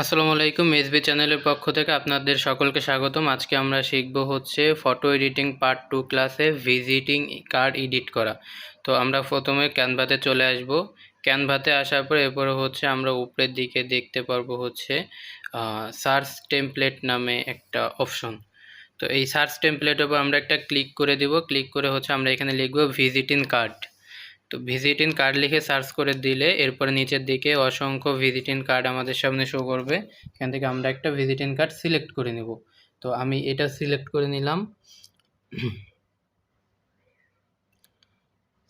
আসসালামু আলাইকুম, এসবি চ্যানেলের পক্ষ থেকে আপনাদের সকলকে স্বাগতম। আজকে আমরা শিখব হচ্ছে ফটো এডিটিং পার্ট টু ক্লাসে ভিজিটিং কার্ড এডিট করা। তো আমরা প্রথমে ক্যানভাতে চলে আসব। ক্যানভাতে আসার পর এরপরে হচ্ছে আমরা উপরের দিকে দেখতে পারব হচ্ছে সার্চ টেমপ্লেট নামে একটা অপশন তো এই সার্চ টেমপ্লেটের উপর আমরা একটা ক্লিক করে দিব। ক্লিক করে হচ্ছে আমরা এখানে লিখব ভিজিটিং কার্ড তো ভিজিটিং কার্ড লিখে সার্চ করে দিলে এরপরে নিচের দিকে অসংখ্য ভিজিটিং কার্ড আমাদের সামনে শো করবে। এখান থেকে আমরা একটা ভিজিটিং কার্ড সিলেক্ট করে নেব। তো আমি এটা সিলেক্ট করে নিলাম।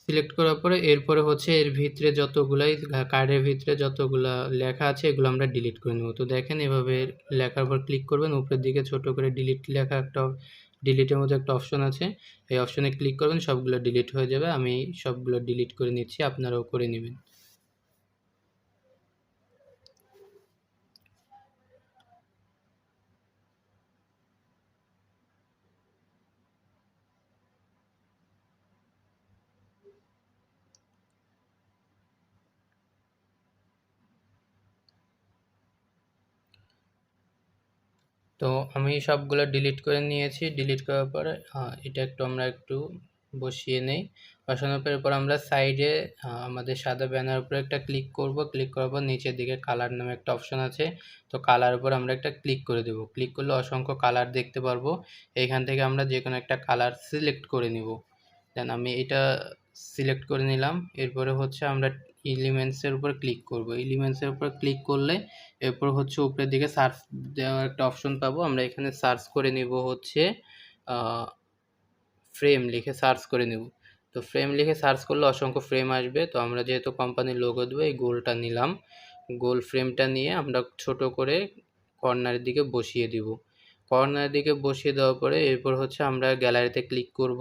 সিলেক্ট করার পরে এরপরে হচ্ছে এর ভিতরে যতগুলাই কার্ডের ভিতরে যতগুলা লেখা আছে, এগুলো আমরা ডিলিট করে নেব। তো দেখেন এভাবে লেখার পর ক্লিক করবেন, উপরের দিকে ছোট করে ডিলিট লেখা একটা ডিলিটের মধ্যে একটা অপশন আছে। এই অপশনে ক্লিক করবেন, সবগুলো ডিলিট হয়ে যাবে। আমি সবগুলো ডিলিট করে নিচ্ছি, আপনারাও করে নেবেন। তো আমি সবগুলো ডিলিট করে নিয়েছি। ডিলিট করার পরে এটা একটু আমরা একটু বসিয়ে নেই। বসানোর পর আমরা সাইডে আমাদের সাদা ব্যানার উপরে একটা ক্লিক করব। ক্লিক করার পর নিচের দিকে কালার নামে একটা অপশন আছে। তো কালার উপর আমরা একটা ক্লিক করে দেব। ক্লিক করলে অসংখ্য কালার দেখতে পারব। এইখান থেকে আমরা যে কোনো একটা কালার সিলেক্ট করে নিব। দেন আমি এটা সিলেক্ট করে নিলাম। এরপরে হচ্ছে আমরা এলিমেন্টসের উপর ক্লিক করব। এলিমেন্টসের উপর ক্লিক করলে এরপর হচ্ছে উপরের দিকে সার্চ দেওয়ার একটা অপশন পাবো। আমরা এখানে সার্চ করে নিব হচ্ছে ফ্রেম লিখে সার্চ করে নেব। তো ফ্রেম লিখে সার্চ করলে অসংখ্য ফ্রেম আসবে। তো আমরা যেহেতু কোম্পানির লোগো দেবো, এই গোলটা নিলাম। গোল ফ্রেমটা নিয়ে আমরা ছোট করে কর্নারের দিকে বসিয়ে দিব। কর্নারের দিকে বসিয়ে দেওয়ার পরে এরপর হচ্ছে আমরা গ্যালারিতে ক্লিক করব।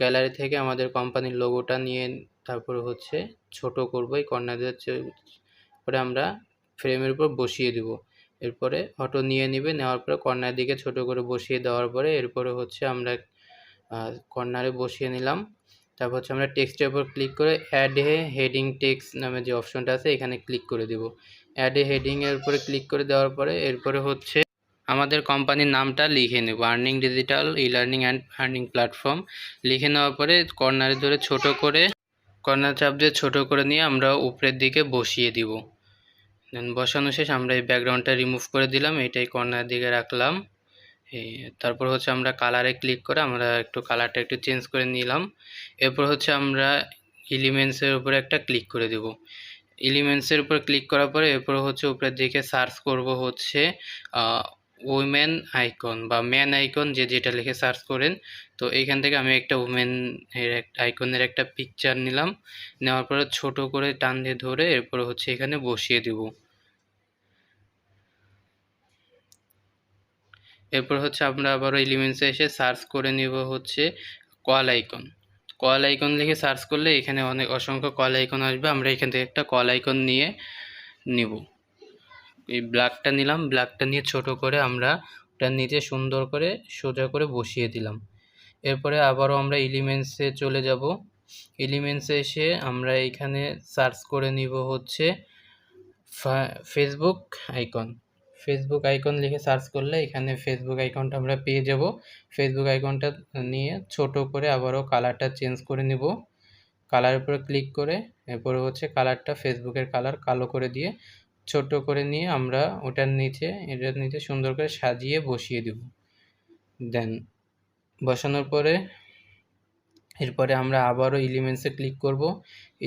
গ্যালারি থেকে আমাদের কোম্পানির লোগোটা নিয়ে তারপরে হচ্ছে ছোট করব, এই কর্নারের পরে আমরা ফ্রেমের উপর বসিয়ে দিব। এরপরে অটো নিয়ে নেবে, নেওয়ার পরে কর্নার দিকে ছোট করে বসিয়ে দেওয়ার পরে এরপরে হচ্ছে আমরা কর্নারে বসিয়ে নিলাম। তারপর হচ্ছে আমরা টেক্সটের উপর ক্লিক করে অ্যাড হে হেডিং টেক্সট নামে যে অপশনটা আছে, এখানে ক্লিক করে দিব। অ্যাড এ হেডিংয়ের উপরে ক্লিক করে দেওয়ার পরে এরপরে হচ্ছে আমাদের কোম্পানির নামটা লিখে নেব earning digital e learning and earning platform লিখে নেওয়ার পরে কর্নারে ধরে ছোট করে কর্নার চাপ দিয়ে ছোটো করে নিয়ে আমরা উপরের দিকে বসিয়ে দিব। দেন বসানো শেষ, আমরা এই ব্যাকগ্রাউন্ডটা রিমুভ করে দিলাম, এটাই কর্নার দিকে রাখলাম। তারপর হচ্ছে আমরা কালারে ক্লিক করে আমরা একটু কালারটা একটু চেঞ্জ করে নিলাম। এরপর হচ্ছে আমরা এলিমেন্টসের উপরে একটা ক্লিক করে দেব। এলিমেন্টসের উপর ক্লিক করার পরে এরপর হচ্ছে উপরের দিকে সার্চ করব হচ্ছে উমেন আইকন বা ম্যান আইকন যে যেটা লিখে সার্চ করেন, তো এইখান থেকে আমি একটা উমেন এর আইকনের একটা পিকচার নিলাম। নেওয়ার পরে ছোট করে টান দিয়ে ধরে এরপরে হচ্ছে এখানে বসিয়ে দেব। এরপর হচ্ছে আমরা আবারও এলিমেন্টসে এসে সার্চ করে নিব হচ্ছে কল আইকন কল আইকন লিখে সার্চ করলে এখানে অনেক, অসংখ্য কল আইকন আসবে। আমরা এখান থেকে একটা কল আইকন নিয়ে নিব। এই ব্ল্যাকটা নিলাম ব্ল্যাকটা নিয়ে ছোট করে আমরা ওটার নিচে সুন্দর করে সোজা করে বসিয়ে দিলাম। এরপরে আবারও আমরা এলিমেন্টসে চলে যাব। এলিমেন্টসে এসে আমরা এখানে সার্চ করে নিব হচ্ছে ফেসবুক আইকন ফেসবুক আইকন লিখে সার্চ করলে এখানে ফেসবুক আইকনটা আমরা পেয়ে যাব। ফেসবুক আইকনটা নিয়ে ছোট করে আবারও কালারটা চেঞ্জ করে নিব। কালার উপরে ক্লিক করে, এরপরে হচ্ছে কালারটা ফেসবুকের কালার কালো করে দিয়ে ছোট করে নিয়ে আমরা ওটার নিচে, এটার নিচে সুন্দর করে সাজিয়ে বসিয়ে দেব। দেন বসানোর পরে, এরপরে আমরা আবারও এলিমেন্টসে ক্লিক করব।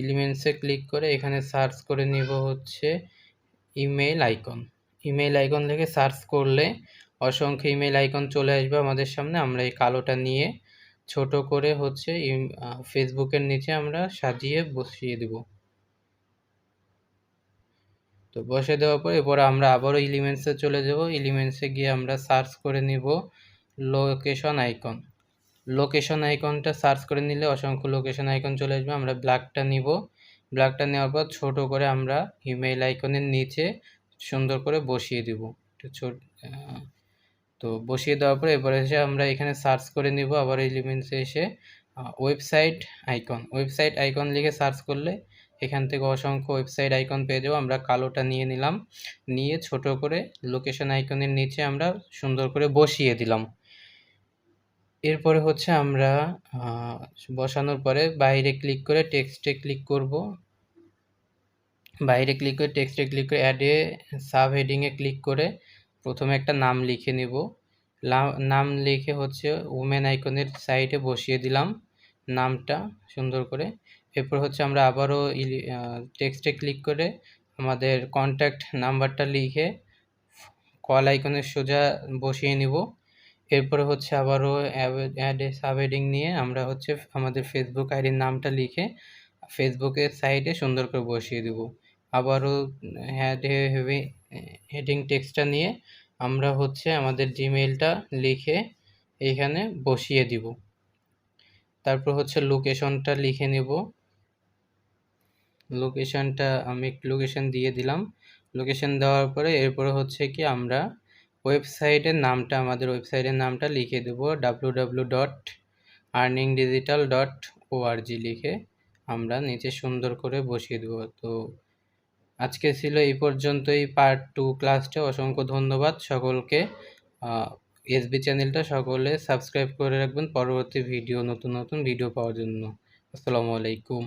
এলিমেন্টসে ক্লিক করে এখানে সার্চ করে নিব হচ্ছে ইমেল আইকন ইমেল আইকন থেকে সার্চ করলে অসংখ্য ইমেল আইকন চলে আসবে আমাদের সামনে। আমরা এই কালোটা নিয়ে ছোট করে হচ্ছে ফেসবুকের নিচে আমরা সাজিয়ে বসিয়ে দেব। তো বসে দেওয়ার পর এরপর আমরা আবারও এলিমেন্টসে চলে যাব। এলিমেন্টসে গিয়ে আমরা সার্চ করে নিব লোকেশন আইকন লোকেশন আইকনটা সার্চ করে নিলে অসংখ্য লোকেশন আইকন চলে আসবে। আমরা ব্ল্যাকটা নিব। ব্ল্যাকটা নেওয়ার পর ছোট করে আমরা ইমেল আইকনের নিচে সুন্দর করে বসিয়ে দিব। ছোট তো বসিয়ে দেওয়ার পরে এরপরে এসে আমরা এখানে সার্চ করে নিব আবার এলিমেন্টসে এসে ওয়েবসাইট আইকন ওয়েবসাইট আইকন লিখে সার্চ করলে এখান থেকে অসংখ্য ওয়েবসাইট আইকন পেয়ে যাব। আমরা কালোটা নিয়ে নিলাম। নিয়ে ছোট করে লোকেশন আইকনের নিচে আমরা সুন্দর করে বসিয়ে দিলাম। এরপরে হচ্ছে আমরা বসানোর পরে বাইরে ক্লিক করে টেক্সটে ক্লিক করব। বাইরে ক্লিক করে টেক্সটে ক্লিক করে অ্যাডে সাব হেডিংয়ে ক্লিক করে প্রথমে একটা নাম লিখে নেব। নাম লিখে হচ্ছে উমেন আইকনের সাইডে বসিয়ে দিলাম। নামটা সুন্দর করে এরপর হচ্ছে আমরা আবারও টেক্সটে ক্লিক করে আমাদের কন্ট্যাক্ট নাম্বারটা লিখে কল আইকনের সোজা বসিয়ে নিব। এরপরে হচ্ছে আবারও অ্যাডে সাব নিয়ে আমরা হচ্ছে আমাদের ফেসবুক আইডির নামটা লিখে ফেসবুকের সাইডে সুন্দর করে বসিয়ে দেব। আবারও হ্যাডে হেভি হেডিং টেক্সটটা নিয়ে আমরা হচ্ছে আমাদের জিমেইলটা লিখে এইখানে বসিয়ে দিব। তারপর হচ্ছে লোকেশনটা লিখে নেব। লোকেশনটা আমি লোকেশন দিয়ে দিলাম। লোকেশন দেওয়ার পরে এরপরে হচ্ছে কি আমরা ওয়েবসাইটের নামটা, আমাদের ওয়েবসাইটের নামটা লিখে দেব W W dot earning digital dot ORG লিখে আমরা নিচে সুন্দর করে বসিয়ে দেব। তো আজকে ছিল এই পর্যন্তই। পার্ট টু ক্লাসটা অসংখ্য ধন্যবাদ সকলকে। এসবি চ্যানেলটা সকলে সাবস্ক্রাইব করে রাখবেন। পরবর্তী ভিডিও নতুন নতুন ভিডিও পাওয়ার জন্য। আসসালামু আলাইকুম।